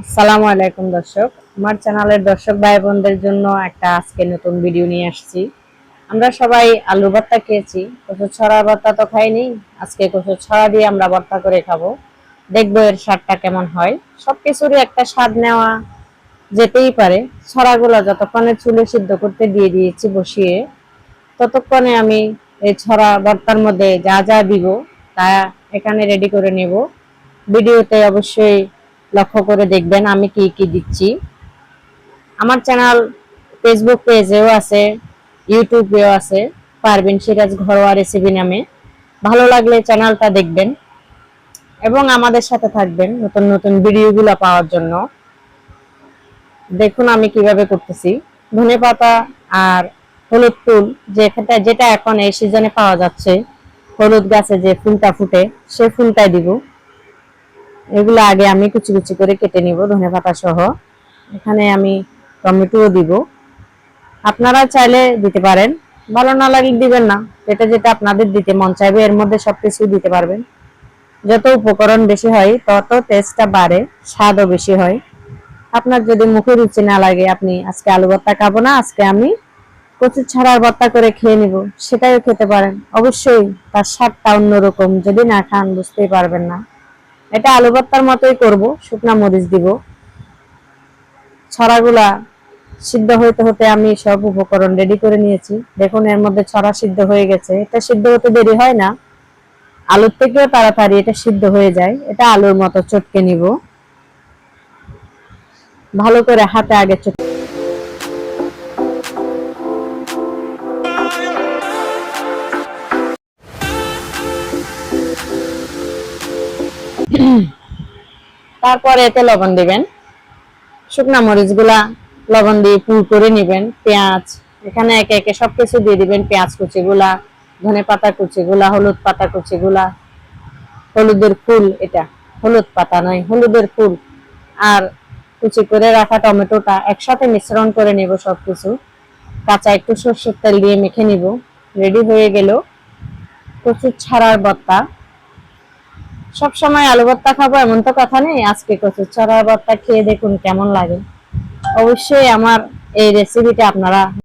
আসসালামু আলাইকুম দর্শক। আমার চ্যানেলের দর্শক ভাই বোনদের জন্য একটা আজকে নতুন ভিডিও নিয়ে আসছি। আমরা সবাই আলু ভর্তা খেয়েছি। কচু ছড়া ভর্তা তো খাইনি। আজকে কচু ছড়া দিয়ে আমরা ভর্তা করে খাব। দেখব এর স্বাদটা কেমন হয়। সব কিছুরই একটা স্বাদ নেওয়া যেতেই পারে। ছড়াগুলো যতক্ষণে চুলে সিদ্ধ করতে দিয়ে দিয়েছি বসিয়ে, ততক্ষণে আমি এই ছড়া ভর্তার মধ্যে যা যা দিব তা এখানে রেডি করে নেব। ভিডিওতে অবশ্যই লক্ষ্য করে দেখবেন আমি কি কি দিচ্ছি। আমার চ্যানেল ফেসবুক পেজেও আছে ইউটিউবেও আছে, পারবেন সিরাজ ঘরোয়া রেসিপি নামে। ভালো লাগলে চ্যানেলটা দেখবেন এবং আমাদের সাথে থাকবেন নতুন নতুন ভিডিওগুলো পাওয়ার জন্য। দেখুন আমি কীভাবে করতেছি। ধনে পাতা আর হলুদ ফুল যেটা যেটা এখন এই সিজনে পাওয়া যাচ্ছে, হলুদ গাছে যে ফুলটা ফুটে, সে ফুলটাই দিব। এগুলো আগে আমি কুচি কুচি করে কেটে নিব, ধনে পাতা সহ। এখানে আমি টমেটোও দিব। আপনারা চাইলে দিতে পারেন, ভালো না লাগলে দিবেন না। যেটা যেটা আপনাদের দিতে মন চাইবে, এর মধ্যে সবকিছু দিতে পারবেন। যত উপকরণ বেশি হয়, তত টেস্টটা বাড়ে, স্বাদও বেশি হয়। আপনার যদি মুখে রুচি না লাগে, আপনি আজকে আলু ভর্তা খাব না, আজকে আমি কচুর ছাড়ার ভর্তা করে খেয়ে নিব সেটাও খেতে পারেন। অবশ্যই তার স্বাদটা অন্যরকম, যদি না খান, বুঝতেই পারবেন না। এটা আলু ভর্তার মতোই করব, শুকনা মরিচ দিব। ছড়াগুলা সিদ্ধ হইতে হতে আমি সব উপকরণ রেডি করে নিয়েছি। দেখুন, এর মধ্যে ছড়া সিদ্ধ হয়ে গেছে। এটা সিদ্ধ হতে দেরি হয় না। আলুর থেকেও তাড়াতাড়ি এটা সিদ্ধ হয়ে যায়। এটা আলুর মতো চটকে নিব। ভালো করে হাতে আগে চটকে তারপরে এতে লবণ দিবেন। শুকনা মরিচগুলা লবণ দিয়ে পুর করে নিবেন। পেঁয়াজ, এখানে একে একে সবকিছু দিয়ে দিবেন। পেঁয়াজ কুচি গুলা ধনে পাতা কুচি গুলা হলুদ পাতা কুচি গুলা হলুদের ফুল এটা। হলুদ পাতা নয়, হলুদের ফুল। আর কুচি করে রাখা টমেটোটা একসাথে মিশ্রণ করে নেব সবকিছু। কাঁচা একটু সর্ষের তেল দিয়ে মেখে নিব। রেডি হয়ে গেল। প্রচুর ছাড়ার বত্তা। সব সময় আলু ভর্তা খাব, এমন তো কথা নেই। আজকে কচুর ছড়া ভর্তা খেয়ে দেখুন কেমন লাগে। অবশ্যই আমার এই রেসিপিটা আপনারা